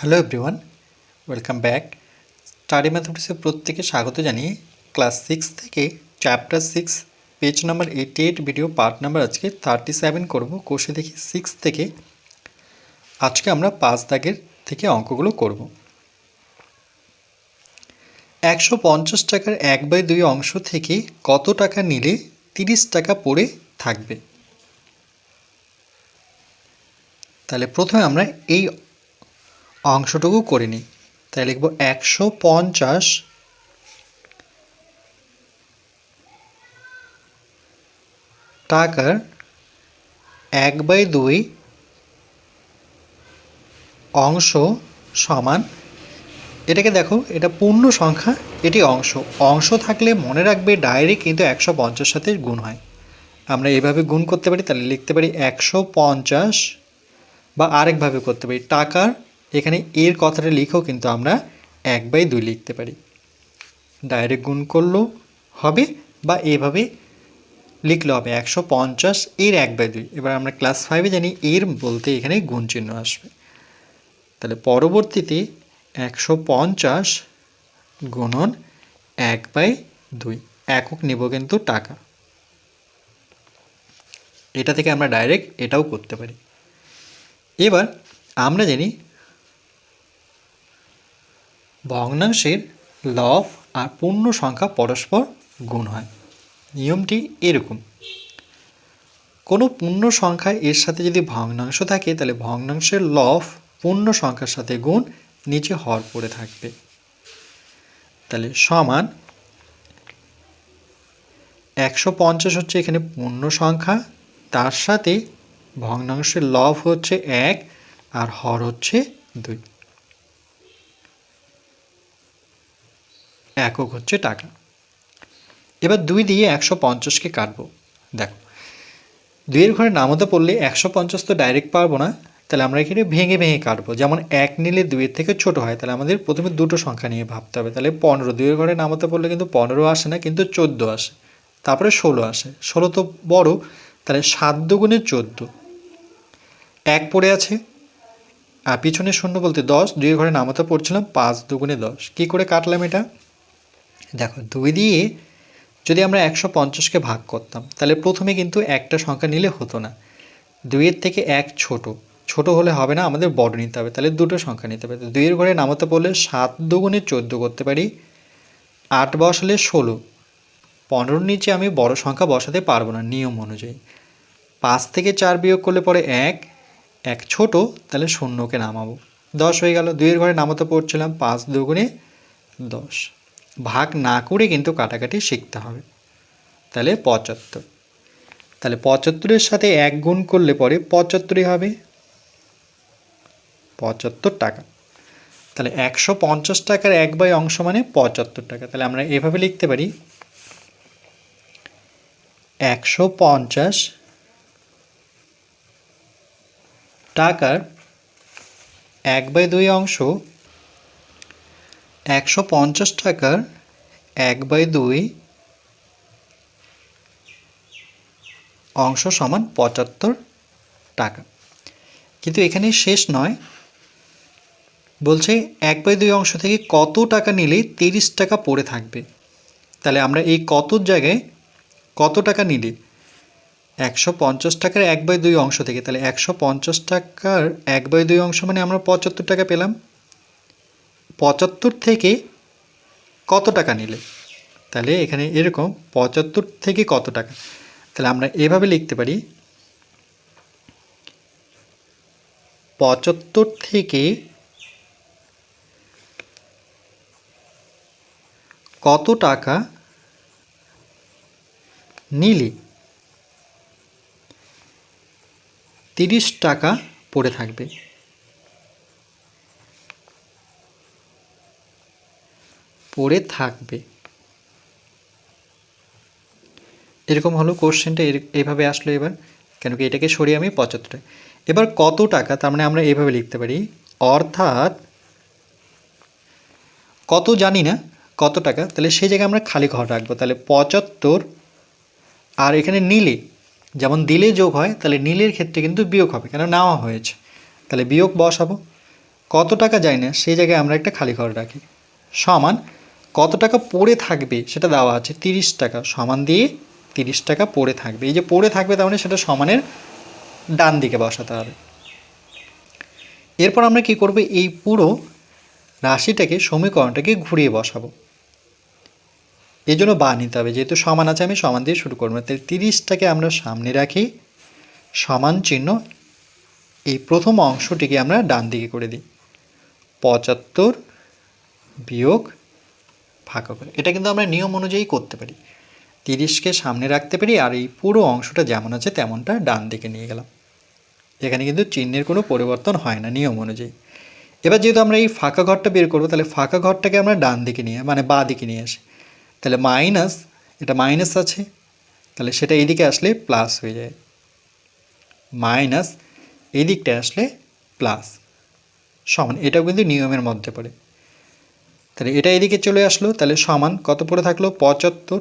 Hello everyone welcome back study ম্যাথমেটিক্সের প্রত্যেকে স্বাগত জানিয়ে ক্লাস সিক্স থেকে chapter six page number eighty eight video part number আজকে thirty seven করব। কোষে দেখি সিক্স থেকে। আজকে আমরা পাঁচ দাগের থেকে অঙ্কগুলো করব। একশো পঞ্চাশ টাকার এক বাই দুই অংশ থেকে কত টাকা নিলে তিরিশ টাকা পড়ে থাকবে? তাহলে প্রথমে আমরা এই অংশটুকু করে নিই তাই লিখব একশো পঞ্চাশ। টাকার এক বাই দুই অংশ সমান, এটাকে দেখো, এটা পূর্ণ সংখ্যা, এটি অংশ। অংশ থাকলে মনে রাখবে ডাইরেক্ট কিন্তু একশো পঞ্চাশ সাথে গুণ হয়। আমরা এভাবে গুণ করতে পারি, তাহলে লিখতে পারি একশো পঞ্চাশ বা আরেকভাবে করতে পারি। টাকার এখানে এর কথাটা লিখেও কিন্তু আমরা এক বাই দুই লিখতে পারি। ডাইরেক্ট গুণ করলেও হবে বা এভাবে লিখলে হবে। একশো পঞ্চাশ এর এক বাই দুই। এবার আমরা ক্লাস ফাইভে জানি এর বলতে এখানে গুণ চিহ্ন আসবে। তাহলে পরবর্তীতে একশো পঞ্চাশ গুণন এক বাই দুই। একক নেব কিন্তু টাকা। এটা থেকে আমরা ডাইরেক্ট এটাও করতে পারি। এবার আমরা জানি ভগ্নাংশের লব আর পূর্ণ সংখ্যা পরস্পর গুণ হয়। নিয়মটি এরকম। কোনো পূর্ণ সংখ্যা এর সাথে যদি ভগ্নাংশ থাকে, তাহলে ভগ্নাংশের লব পূর্ণ সংখ্যার সাথে গুণ নিচে হর পড়ে থাকবে। তাহলে সমান একশো পঞ্চাশ হচ্ছে এখানে পূর্ণ সংখ্যা, তার সাথে ভগ্নাংশের লব হচ্ছে এক আর হর হচ্ছে দুই। একক হচ্ছে টাকা। এবার দুই দিয়ে একশো পঞ্চাশকে কাটবো। দেখো, দুইয়ের ঘরে নামতে পড়লে একশো পঞ্চাশ তো ডাইরেক্ট পারব না, তাহলে আমরা এখানে ভেঙে ভেঙে কাটবো। যেমন এক নিলে দুইয়ের থেকে ছোট হয়, তাহলে আমাদের প্রথমে দুটো সংখ্যা নিয়ে ভাবতে হবে। তাহলে পনেরো, দুইয়ের ঘরে নামাতে পড়লে কিন্তু পনেরো আসে না, কিন্তু চোদ্দ আসে। তারপরে ষোলো আসে। ষোলো তো বড়, তাহলে সাত দুগুণে চোদ্দ। এক পড়ে আছে, আর পিছনে শূন্য বলতে দশ, দুইয়ের ঘরে নামাতে পড়ছিলাম পাঁচ দুগুণে দশ। কী করে কাটলাম এটা? দেখো, দুই দিয়ে যদি আমরা একশো পঞ্চাশকে ভাগ করতাম, তাহলে প্রথমে কিন্তু একটা সংখ্যা নিলে হতো না। দুইয়ের থেকে এক ছোট ছোট হলে হবে না, আমাদের বড় নিতে হবে, তাহলে দুটো সংখ্যা নিতে হবে। দুইয়ের ঘরে নামাতে পড়লে সাত দুগুণে চোদ্দ করতে পারি, আট বসালে ষোলো, পনেরোর নিচে আমি বড় সংখ্যা বসাতে পারব না নিয়ম অনুযায়ী। পাঁচ থেকে চার বিয়োগ করলে পরে এক এক ছোট, তাহলে শূন্যকে নামাবো। দশ হয়ে গেল, দুইয়ের ঘরে নামাতে পড়ছিলাম পাঁচ দুগুণে দশ। ভাগ না করে কিন্তু কাটাকাটি শিখতে হবে। তাহলে পঁচাত্তর। তাহলে পঁচাত্তরের সাথে এক গুণ করলে পরে পঁচাত্তরই হবে। পঁচাত্তর টাকা। তাহলে একশো পঞ্চাশ টাকার এক বাই অংশ মানে পঁচাত্তর টাকা। তাহলে আমরা এভাবে লিখতে পারি। একশো পঞ্চাশ টাকার এক বাই দুই অংশ একশো পঞ্চাশ টাকার এক বাই দুই অংশ সমান পঁচাত্তর টাকা। কিন্তু এখানে শেষ নয়। বলছে এক বাই দুই অংশ থেকে কত টাকা নিলে তিরিশ টাকা পড়ে থাকবে? তাহলে আমরা এই কত জায়গায় কত টাকা নিলে? একশো পঞ্চাশ টাকার এক বাই দুই অংশ থেকে, তাহলে একশো পঞ্চাশ টাকার এক বাই দুই অংশ মানে আমরা পঁচাত্তর টাকা পেলাম। পঁচাত্তর থেকে কত টাকা নিলে? তাহলে এখানে এরকম পঁচাত্তর থেকে কত টাকা? তাহলে আমরা এভাবে লিখতে পারি। পঁচাত্তর থেকে কত টাকা নিলে? তিরিশ টাকা পড়ে থাকবে। পড়ে থাকবে। এরকম হলো কোশ্চেনটা এইভাবে আসলো এবার। কেন কি এটাকে সরিয়ে আমি পঁচাত্তর। এবার কত টাকা, তার মানে আমরা এইভাবে লিখতে পারি, অর্থাৎ কত জানি না, কত টাকা, তাহলে সেই জায়গায় আমরা খালি ঘর রাখব। তাহলে পঁচাত্তর আর এখানে নীলে, যেমন দিলে যোগ হয়, তাহলে নীলের ক্ষেত্রে কিন্তু বিয়োগ হবে, কেন নেওয়া হয়েছে। তাহলে বিয়োগ বসাবো। কত টাকা যায় না, সেই জায়গায় আমরা একটা খালি ঘর রাখি। সমান কত টাকা পড়ে থাকবে সেটা দেওয়া আছে তিরিশ টাকা সমান দিয়ে তিরিশ টাকা পড়ে থাকবে। এই যে পড়ে থাকবে তার মানে সেটা সমানের ডান দিকে বসাতে হবে। এরপর আমরা কি করব? এই পুরো রাশিটাকে, সমীকরণটাকে ঘুরিয়ে বসাবো। এই জন্য বা নিতে হবে। যেহেতু সমান আছে, আমি সমান দিয়ে শুরু করব। তাই তিরিশটাকে আমরা সামনে রাখি। সমান চিহ্ন। এই প্রথম অংশটিকে আমরা ডান দিকে করে দিই। পঁচাত্তর বিয়োগ ফাঁকা করে। এটা কিন্তু আমরা নিয়ম অনুযায়ী করতে পারি। তিরিশকে সামনে রাখতে পারি আর এই পুরো অংশটা যেমন আছে তেমনটা ডান দিকে নিয়ে গেলাম। এখানে কিন্তু চিহ্নের কোনো পরিবর্তন হয় না নিয়ম অনুযায়ী। এবার যেহেতু আমরা এই ফাঁকা ঘরটা বের করব, তাহলে ফাঁকা ঘরটাকে আমরা ডান দিকে নিয়ে মানে বা দিকে নিয়ে আসি। তাহলে মাইনাস, এটা মাইনাস আছে। তাহলে সেটা এদিকে আসলে প্লাস হয়ে যায়। মাইনাস এই দিকটা আসলে প্লাস। সমান, এটাও কিন্তু নিয়মের মধ্যে পড়ে। তাহলে এটা এদিকে চলে আসলো, তাহলে সমান কত পড়ে থাকল? পঁচাত্তর।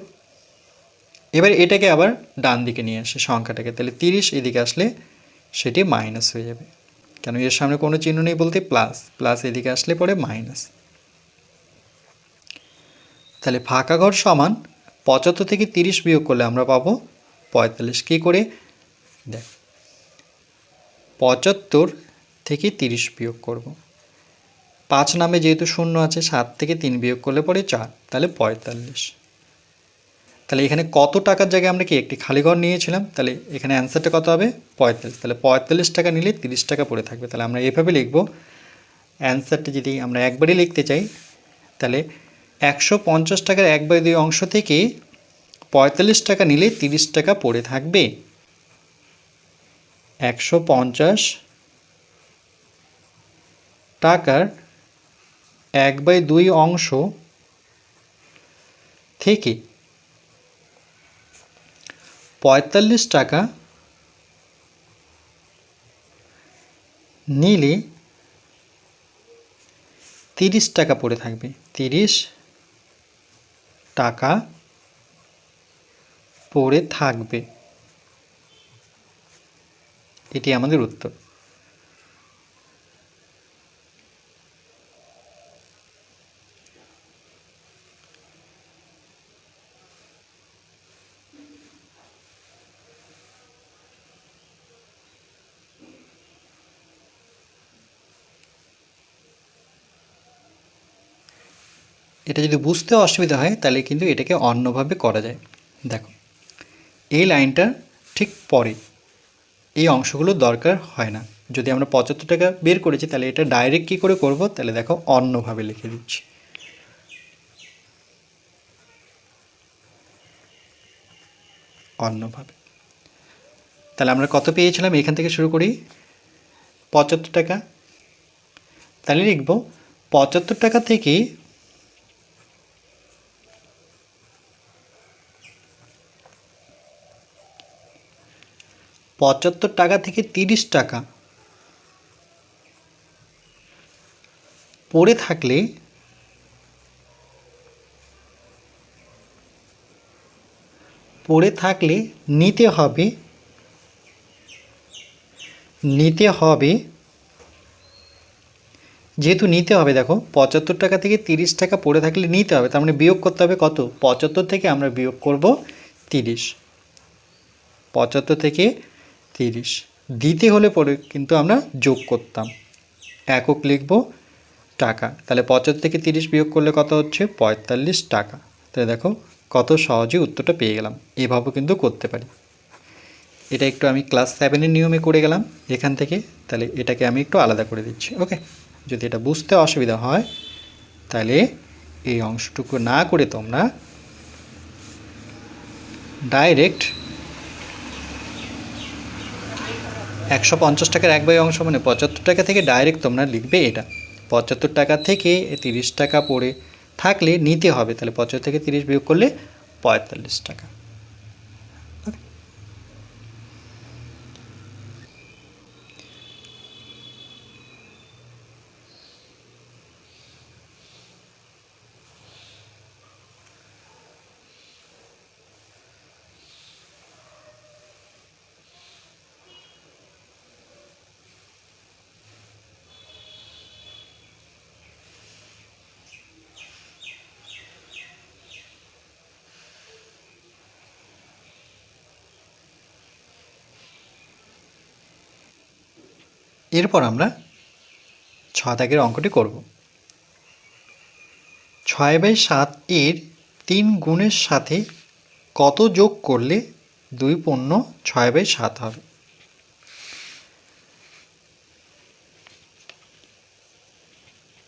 এবার এটাকে আবার ডান দিকে নিয়ে আসে সংখ্যাটাকে, তাহলে তিরিশ এদিকে আসলে সেটি মাইনাস হয়ে যাবে। কেন এর সামনে কোনো চিহ্ন নেই বলতে? প্লাস প্লাস এদিকে আসলে পরে মাইনাস তাহলে ফাঁকা ঘর সমান পঁচাত্তর থেকে তিরিশ বিয়োগ করলে আমরা পাবো পঁয়তাল্লিশ। কী করে? দেখ, পঁচাত্তর থেকে তিরিশ বিয়োগ করব। পাঁচ নামে যেহেতু শূন্য আছে, সাত থেকে তিন বিয়োগ করলে পরে চার, তাহলে পঁয়তাল্লিশ। তাহলে এখানে কত টাকার জায়গায় আমরা কি একটি খালি ঘর নিয়েছিলাম? তাহলে এখানে অ্যান্সারটা কত হবে? পঁয়তাল্লিশ। তাহলে পঁয়তাল্লিশ টাকা নিলে তিরিশ টাকা পড়ে থাকবে। তাহলে আমরা এভাবে লিখব। অ্যান্সারটা যদি আমরা একবারই লিখতে চাই, তাহলে একশো পঞ্চাশ টাকার এক বাই দুই অংশ থেকে পঁয়তাল্লিশ টাকা নিলে তিরিশ টাকা পড়ে থাকবে। একশো পঞ্চাশ টাকার এক বাই দুই অংশ থেকে পঁয়তাল্লিশ টাকা নিলে তিরিশ টাকা পড়ে থাকবে। তিরিশ টাকা পড়ে থাকবে। এটি আমাদের উত্তর। এটা যদি বুঝতে অসুবিধা হয়, তাহলে কিন্তু এটাকে অন্যভাবে করা যায়। দেখো, এই লাইনটা ঠিক পরে। এই অংশগুলো দরকার হয় না। যদি আমরা পঁচাত্তর টাকা বের করেছি, তাহলে এটা ডাইরেক্ট কী করে করব? তাহলে দেখো, অন্যভাবে লিখে দিচ্ছি। অন্যভাবে। তাহলে আমরা কত পেয়েছিলাম? এখান থেকে শুরু করি। পঁচাত্তর টাকা। তাহলে লিখব, পঁচাত্তর টাকা থেকে পঁচাত্তর টাকা থেকে তিরিশ টাকা। পড়ে থাকলে পড়ে থাকলে নিতে হবে নিতে হবে, যেহেতু নিতে হবে দেখো, পঁচাত্তর টাকা থেকে তিরিশ টাকা পড়ে থাকলে নিতে হবে, তার মানে বিয়োগ করতে হবে কত? পঁচাত্তর থেকে আমরা বিয়োগ করব তিরিশ। পঁচাত্তর থেকে তিরিশ। দিতে হলে পরে কিন্তু আমরা যোগ করতাম। একক লিখব টাকা। তাহলে পঁচাত্তর থেকে তিরিশ বিয়োগ করলে কত হচ্ছে? পঁয়তাল্লিশ টাকা। তাহলে দেখো কত সহজে উত্তরটা পেয়ে গেলাম। এভাবেও কিন্তু করতে পারি। এটা একটু আমি ক্লাস সেভেনের নিয়মে করে গেলাম এখান থেকে। তাহলে এটাকে আমি একটু আলাদা করে দিচ্ছি ওকে যদি এটা বুঝতে অসুবিধা হয়, তাহলে এই অংশটুকু না করে তোমরা ডাইরেক্ট একশো পঞ্চাশ টাকার এক বাই অংশ মানে পঁচাত্তর টাকা থেকে ডাইরেক্ট তোমরা লিখবে এটা। পঁচাত্তর টাকা থেকে তিরিশ টাকা পড়ে থাকলে নিতে হবে, তাহলে পঁচাত্তর থেকে তিরিশ বিয়োগ করলে পঁয়তাল্লিশ টাকা। এরপর আমরা ছয় দাগের অঙ্কটি করব। ছয় বাই সাত এর তিন গুণের সাথে কত যোগ করলে দুই পণ্য ছয় বাই সাত হবে?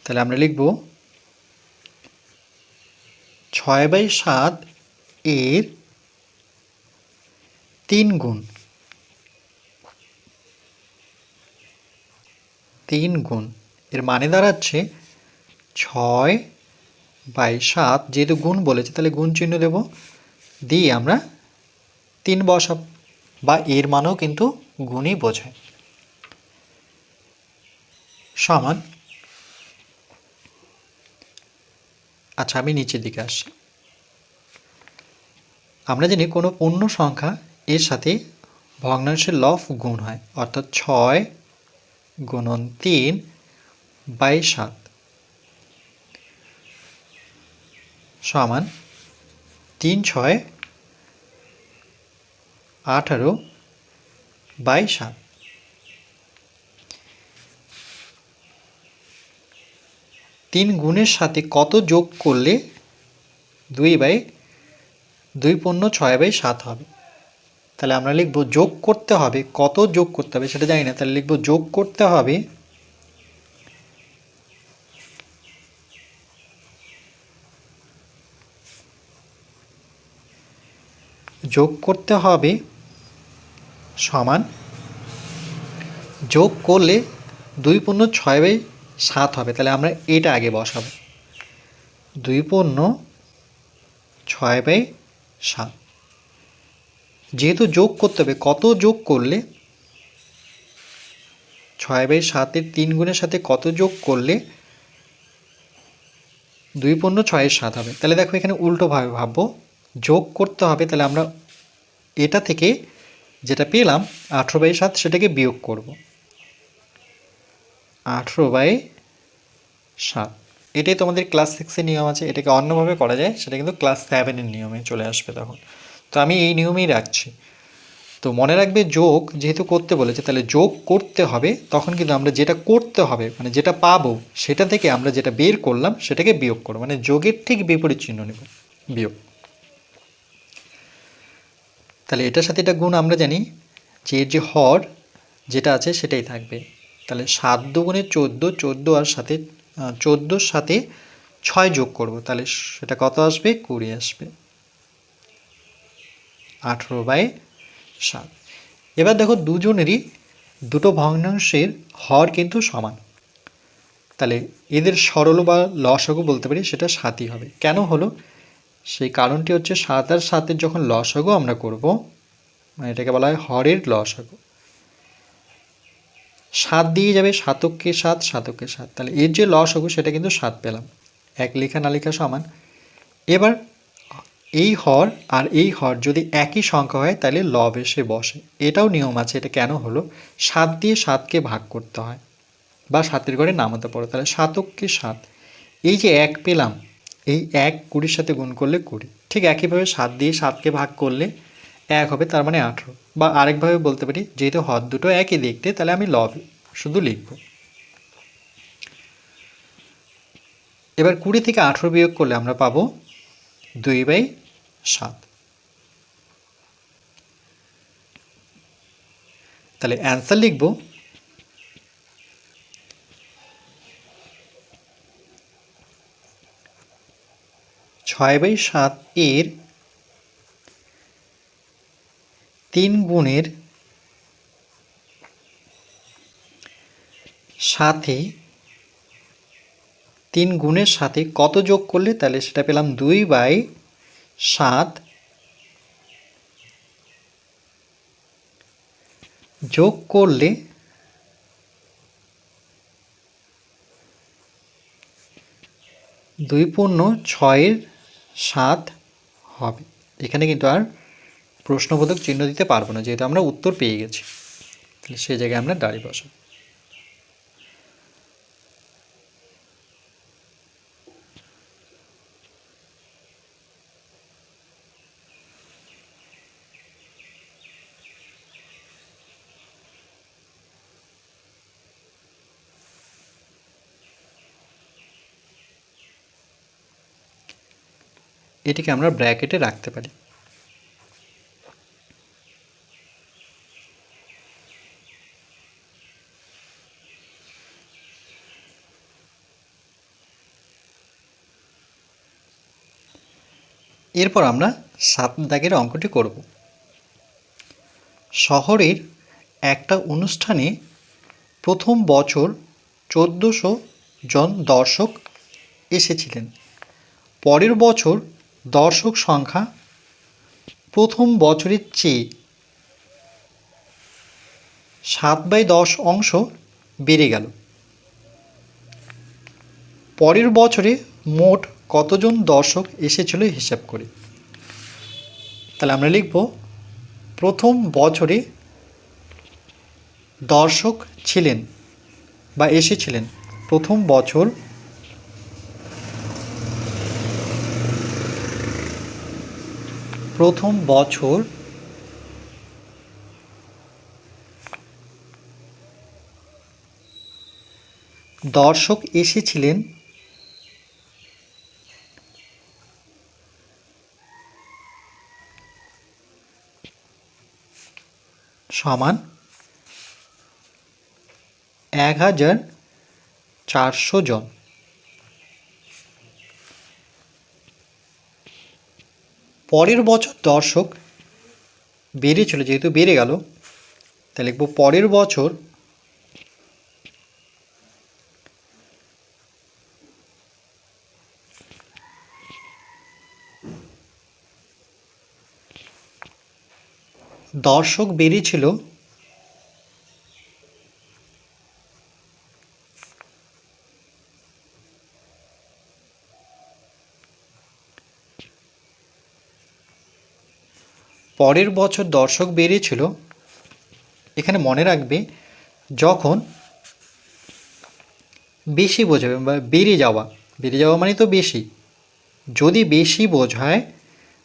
তাহলে আমরা লিখব ছয় বাই সাত এর তিন গুণ। তিন গুণ। এর মানে দাঁড়াচ্ছে ছয় বাই সাত। যেহেতু গুণ বলেছে, তাহলে গুণ চিহ্ন দেব। দিয়ে আমরা তিন বসাব। বা এর মানেও কিন্তু গুণই বোঝায় সমান। আচ্ছা আমি নিচের দিকে আসছি। আমরা জানি কোনো পূর্ণ সংখ্যা এর সাথে ভগ্নাংশের লফ গুণ হয়। অর্থাৎ ছয় গুণন তিন বাই সাত। সমান তিন ছয় আঠারো বাই সাত। তিন গুণের সাথে কত যোগ করলে দুই বাই দুই পূর্ণ ছয় বাই সাত হবে? তাহলে আমরা লিখব যোগ করতে হবে। কত যোগ করতে হবে সেটা জানি না। তাহলে লিখব যোগ করতে হবে যোগ করতে হবে সমান যোগ করলে দুই পূর্ণ ছয় বাই সাত হবে। তাহলে আমরা এটা আগে বসাবো। দুই পূর্ণ ছয় বাই সাত। যেহেতু যোগ করতে হবে, কত যোগ করলে? ছয় বাই সাতের তিন গুণের সাথে কত যোগ করলে? দুই পূর্ণ ছয়ের সাত হবে। তাহলে দেখো এখানে উল্টোভাবে ভাববো। যোগ করতে হবে, তাহলে আমরা এটা থেকে যেটা পেলাম, আঠেরো বাই সাত সেটাকে বিয়োগ করব। আঠেরো বাই সাত। এটাই তোমাদের ক্লাস সিক্সের নিয়ম আছে। এটাকে অন্যভাবে করা যায়, সেটা কিন্তু ক্লাস সেভেনের নিয়মে চলে আসবে তখন। তো আমি এই নিয়মেই রাখছি। তো মনে রাখবে যোগ যেহেতু করতে বলেছে, তাহলে যোগ করতে হবে, তখন কিন্তু আমরা যেটা করতে হবে মানে যেটা পাবো, সেটা থেকে আমরা যেটা বের করলাম, সেটাকে বিয়োগ করব। মানে যোগের ঠিক বিপরীত চিহ্ন নেব, বিয়োগ। তাহলে এটার সাথে এটা গুণ আমরা জানি যে এর যে হর যেটা আছে সেটাই থাকবে। তাহলে সাত দুগুণে চোদ্দ চোদ্দ আর সাথে চোদ্দোর সাথে ছয় যোগ করব, তাহলে সেটা কত আসবে? কুড়ি আসবে। আঠেরো বাই সাত। এবার দেখো দুজনেরই দুটো ভগ্নাংশের হর কিন্তু সমান। তাহলে এদের সরল বা লসগু বলতে পারি, সেটা সাতই হবে। কেন হলো? সেই কারণটি হচ্ছে সাত আর সাতের যখন লসগু আমরা করব মানে এটাকে বলা হয় হরের লসগু সাত দিয়ে যাবে সাতককে সাত সাতককে সাত। তাহলে এর যে লসগু সেটা কিন্তু সাত পেলাম। এক লেখা না লেখা সমান। এবার এই হর আর এই হর যদি একই সংখ্যা হয়, তাহলে লব এসে বসে। এটাও নিয়ম আছে, এটা কেন হলো? সাত দিয়ে সাতকে ভাগ করতে হয়। বা সাতের ঘরে নামাতে পড়ে, তাহলে সাতককে সাত। এই যে এক পেলাম, এই এক কুড়ির সাথে গুণ করলে কুড়ি। ঠিক একইভাবে সাত দিয়ে সাতকে ভাগ করলে এক হবে, তার মানে আঠেরো। বা আরেকভাবে বলতে পারি, যেহেতু হর দুটো একই দেখতে, তাহলে আমি লব শুধু লিখব। এবার কুড়ি থেকে আঠেরো বিয়োগ করলে আমরা পাবো দুই বাই সাত। তাহলে অ্যান্সার লিখব। ছয় বাই সাত এর তিন গুণের সাথে তিন গুণের সাথে কত যোগ করলে তাহলে সেটা পেলাম দুই বাই সাত। যোগ করলে দুই পূর্ণ ছয়ের সাত হবে। এখানে কিন্তু আর প্রশ্নবোধক চিহ্ন দিতে পারব না, যেহেতু আমরা উত্তর পেয়ে গেছি। তাহলে সেই জায়গায় আমরা দাঁড়িয়ে বসাবো। এটিকে আমরা ব্র্যাকেটে রাখতে পারি। এরপর আমরা সাত দাগের অঙ্কটি করব। শহরের একটা অনুষ্ঠানে প্রথম বছর চোদ্দোশো জন দর্শক এসেছিলেন। পরের বছর দর্শক সংখ্যা প্রথম বছরের চেয়ে সাত বাই দশ অংশ বেড়ে গেল। পরের বছরে মোট কতজন দর্শক এসেছিল হিসাব করে? তাহলে আমরা লিখব, প্রথম বছরে দর্শক ছিলেন বা এসেছিলেন, প্রথম বছর প্রথম বছর দর্শক এসেছিলেন সমান এক হাজার চারশো জন। পরের বছর দর্শক বেড়ে চলে যেহেতু বেড়ে গেল তাহলে লিখব পরের বছর দর্শক বেড়েছিল পরের বছর দর্শক বেড়েছিল এখানে মনে রাখবে যখন বেশি বোঝাবে বা বেড়ে যাওয়া বেড়ে যাওয়া মানে তো বেশি। যদি বেশি বোঝায়,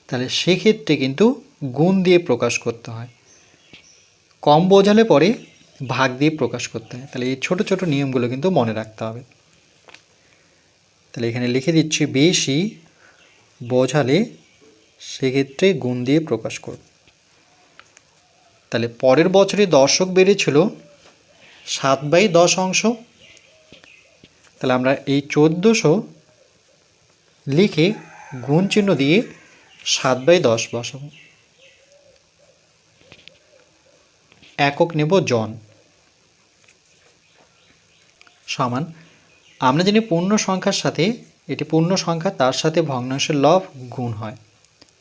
তাহলে সেক্ষেত্রে কিন্তু গুণ দিয়ে প্রকাশ করতে হয়। কম বোঝালে পরে ভাগ দিয়ে প্রকাশ করতে হয়। তাহলে এই ছোট ছোট নিয়মগুলো কিন্তু মনে রাখতে হবে। তাহলে এখানে লিখে দিচ্ছি, বেশি বোঝালে সেক্ষেত্রে গুণ দিয়ে প্রকাশ করব। তাহলে পরের বছরে দর্শক বেড়েছিল সাত বাই দশ অংশ। তাহলে আমরা এই চোদ্দোশো লিখে গুণ চিহ্ন দিয়ে সাত বাই দশ বসাবো। একক নেব জন। সমান, আমরা জানি পূর্ণ সংখ্যার সাথে, এটি পূর্ণ সংখ্যা তার সাথে ভগ্নাংশের লব গুণ হয়।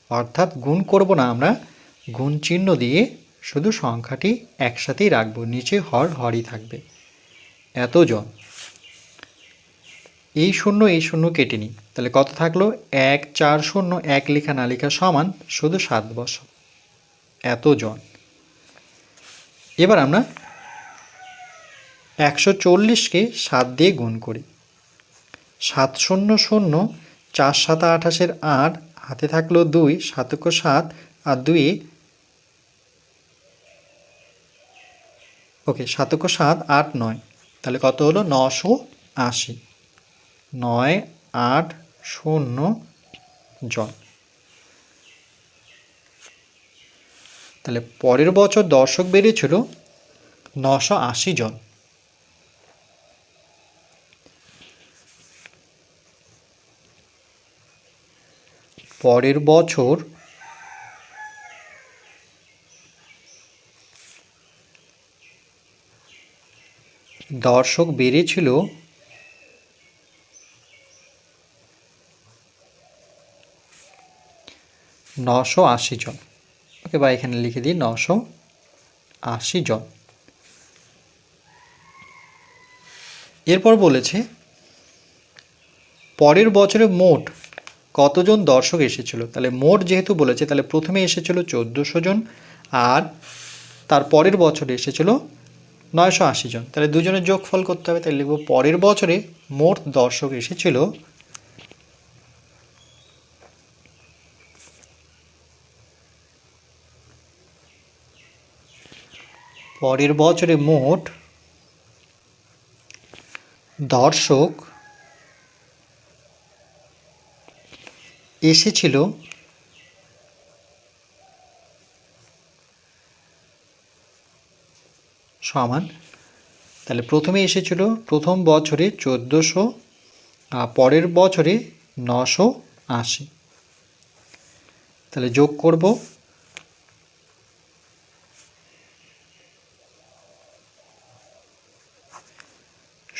অর্থাৎ গুণ করব না আমরা, গুণ চিহ্ন দিয়ে শুধু সংখ্যাটি একসাথেই রাখব, নিচে হর হরই থাকবে। এত জন এই শূন্য এই শূন্য কেটে নিই। তাহলে কত থাকল? এক, চার, শূন্য, এক লেখা না লেখা সমান শুধু সাত বছর এত জন এবার আমরা একশো চল্লিশকে সাত দিয়ে গুণ করি। সাত শূন্য শূন্য, চার সাত আঠাশের আট হাতে থাকল দুই সাতক্য সাত, আর দুই, ওকে সাতক্য সাত, আট, নয়। তাহলে কত হলো? নশো আশি। নয়, আট, শূন্য জন তাহলে পরের বছর দর্শক বেড়েছিল নশো আশি জন। পরের বছর দর্শক বেড়েছিল নশো আশি জন। ওকে বা এখানে লিখে দিই, নশো আশি জন। এরপর বলেছে, পরের বছরে মোট কতজন দর্শক এসেছিল? তাহলে মোট যেহেতু বলেছে, তাহলে প্রথমে এসেছিল চোদ্দোশো জন আর তার পরের বছরে এসেছিল নয়শো আশি জন। তাহলে দুজনের যোগফল করতে হবে, তাহলে লিখব পরের বছরে মোট দর্শক এসেছিল পরের বছরে মোট দর্শক এসেছিল সমান, তাহলে প্রথমে এসেছিল প্রথম বছরে চোদ্দোশো পরের বছরে নশো আশি। তাহলে যোগ করব।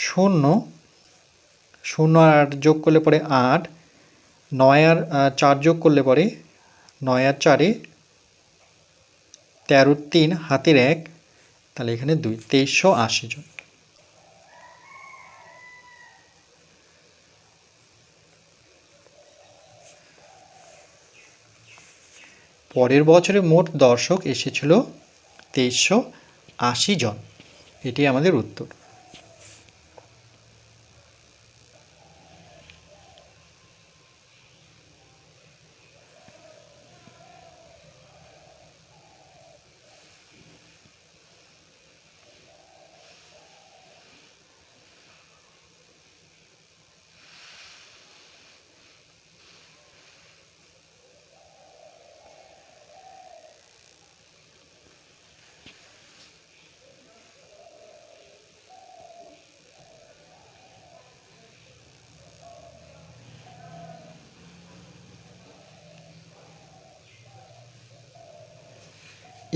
শূন্য শূন্য আর যোগ করলে পরে আট নয় আর চার যোগ করলে পরে নয় আর চারে তেরো তিন হাতের এক, তাহলে এখানে দুই, তেইশশো আশি জন পরের বছরে মোট দর্শক এসেছিল তেইশশো আশি জন। এটি আমাদের উত্তর।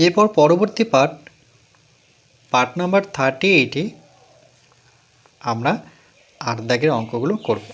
এরপর পরবর্তী পার্ট পার্ট নাম্বার থার্টি এইটে আমরা আট দাগের অঙ্কগুলো করব।